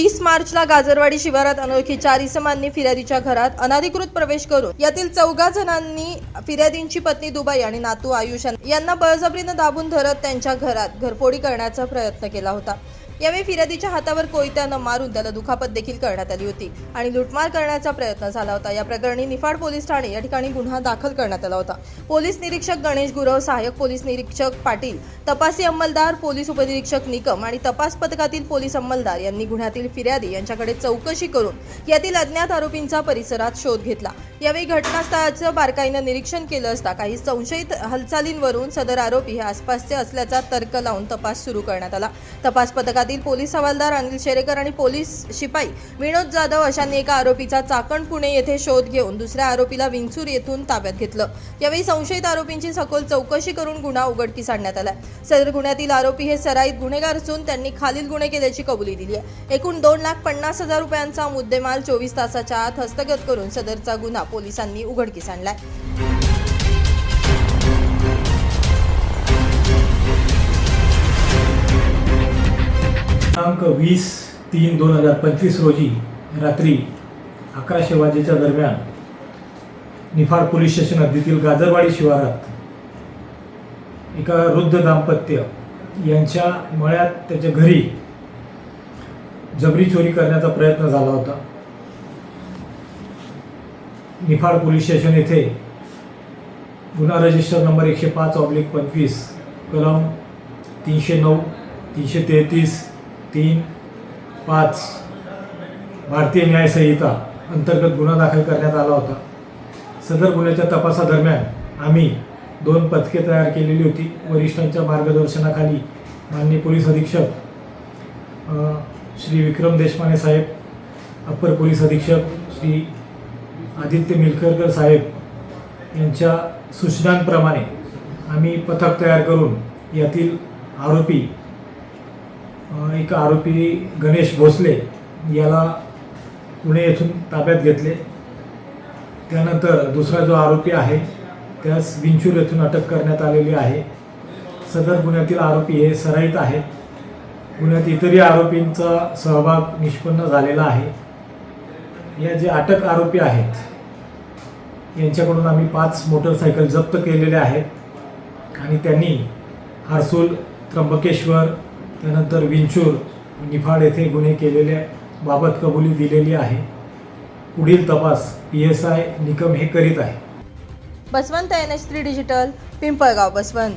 वीस मार्चला गाजरवाडी शिवारात अनोळखी चार इसमांनी फिर्यादीच्या घरात अनधिकृत प्रवेश करून यातील चौघा जणांनी फिर्यादींची पत्नी दुबाई आणि नातू आयुष यांना बळजबरीनं दाबून धरत त्यांच्या घरात घरफोडी करण्याचा प्रयत्न केला होता. यावेळी फिर्यादीच्या हातावर कोयत्यानं मारून त्याला दुखापत देखील करण्यात आली होती आणि लुटमार करण्याचा प्रयत्न झाला होता. या प्रकरणी निफाड पोलीस ठाणे या ठिकाणी गुन्हा दाखल करण्यात आला होता. पोलीस निरीक्षक गणेश गुरव सहाय्यक पोलीस निरीक्षक पाटील तपासी अंमलदार पोलीस उपनिरीक्षक निकम आणि तपास पथकातील पोलीस अंमलदार यांनी गुन्ह्यातील फिर्यादी यांच्याकडे चौकशी करून यातील अज्ञात आरोपींचा परिसरात शोध घेतला. यावेळी घटनास्थळाचं बारकाईनं निरीक्षण केलं असता काही संशयित हालचालींवरून सदर आरोपी हे आसपासचे असल्याचा तर्क लावून तपास सुरू करण्यात आला. तपास पथकातील पोलीस हवालदार अनिल शेरेकर आणि पोलीस शिपाई विनोद जाधव अशांनी एका आरोपीचा चाकण पुणे येथे शोध घेऊन दुसऱ्या आरोपीला विंचूर येथून ताब्यात घेतलं. यावेळी संशयित आरोपींची सखोल चौकशी करून गुन्हा उघडकीस आणण्यात आला सदर गुन्ह्यातील आरोपी हे सराईत गुन्हेगार असून त्यांनी खालील गुन्हे केल्याची कबुली दिली आहे. एकूण दोन लाख पन्नास हजार रुपयांचा मुद्देमाल चोवीस तासाच्या आत हस्तगत करून सदरचा गुन्हा पोलिसांनी उघडकीस आणलाय. दिनांक वीस तीन दोन हजार पंचवीस रोजी रात्री अकराशे वाजेच्या दरम्यान निफाड पोलीस स्टेशन हद्दीतील गाजरवाडी शिवारात एका वृद्ध दाम्पत्य यांच्या मळ्यात त्याच्या घरी जबरी चोरी करण्याचा प्रयत्न झाला होता. निफाड पोलीस स्टेशन येथे गुन्हा रजिस्टर नंबर एकशे पाच ऑब्लिक पंचवीस कलम तीनशे नऊ तीनशे तेहतीस तीन पाच. भारतीय न्यायसंहिता अंतर्गत गुन्हा दाखल करण्यात आला होता. सदर गुन्ह्याच्या तपासादरम्यान आम्ही दोन पथके तयार केलेली होती वरिष्ठांच्या मार्गदर्शनाखाली. माननीय पोलीस अधीक्षक श्री विक्रम देशपांडे साहेब अप्पर पोलीस अधीक्षक श्री आदित्य मिलकरकर साहेब यांच्या सूचनांप्रमाणे आम्ही पथक तयार करून यातील आरोपी एक आरोपी गणेश भोसले याला पुणे येथून ताब्यात घेतले. त्यानंतर दुसरा जो आरोपी आहे त्यास विंचूर येथून अटक करण्यात आलेली आहे. सदर गुन्ह्यातील आरोपी हे सराईत आहेत. गुन्ह्यात इतरही आरोपींचा सहभाग निष्पन्न झालेला आहे. या जे अटक आरोपी आहेत यांच्याकडून आम्ही पाच मोटरसायकल जप्त केलेल्या आहेत आणि त्यांनी हर्सूल त्र्यंबकेश्वर त्यानंतर विंचूर निफाड येथे गुन्हे केलेल्या बाबत कबुली दिलेली आहे. पुढील तपास पी एस आय निकम हे करीत आहे. Baswant N H three digital Pimpalgaon Baswant.